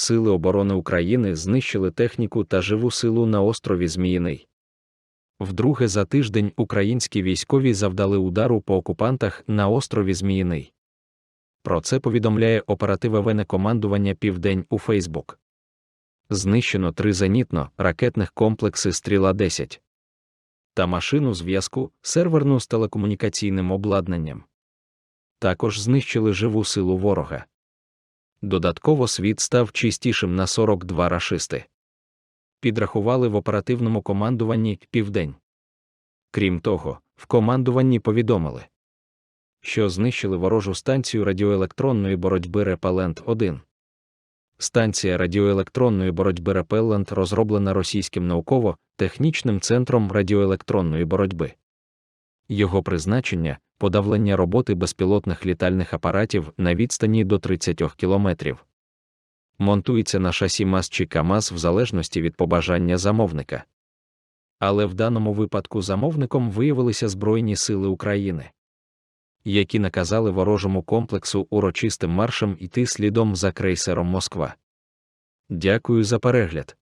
Сили оборони України знищили техніку та живу силу на острові Зміїний. Вдруге за тиждень українські військові завдали удару по окупантах на острові Зміїний. Про це повідомляє оперативне командування Південь у Фейсбук. Знищено три зенітно ракетних комплекси Стріла 10 та машину зв'язку серверну з телекомунікаційним обладнанням. Також знищили живу силу ворога. Додатково світ став чистішим на 42 рашисти. Підрахували в оперативному командуванні Південь. Крім того, в командуванні повідомили, що знищили ворожу станцію радіоелектронної боротьби Репелент 1 Станція радіоелектронної боротьби Репелент розроблена російським науково-технічним центром радіоелектронної боротьби. Його призначення подавлення роботи безпілотних літальних апаратів на відстані до 30 кілометрів. Монтується на шасі МАЗ чи КАМАЗ в залежності від побажання замовника. Але в даному випадку замовником виявилися Збройні Сили України, які наказали ворожому комплексу урочистим маршем йти слідом за крейсером Москва. Дякую за перегляд.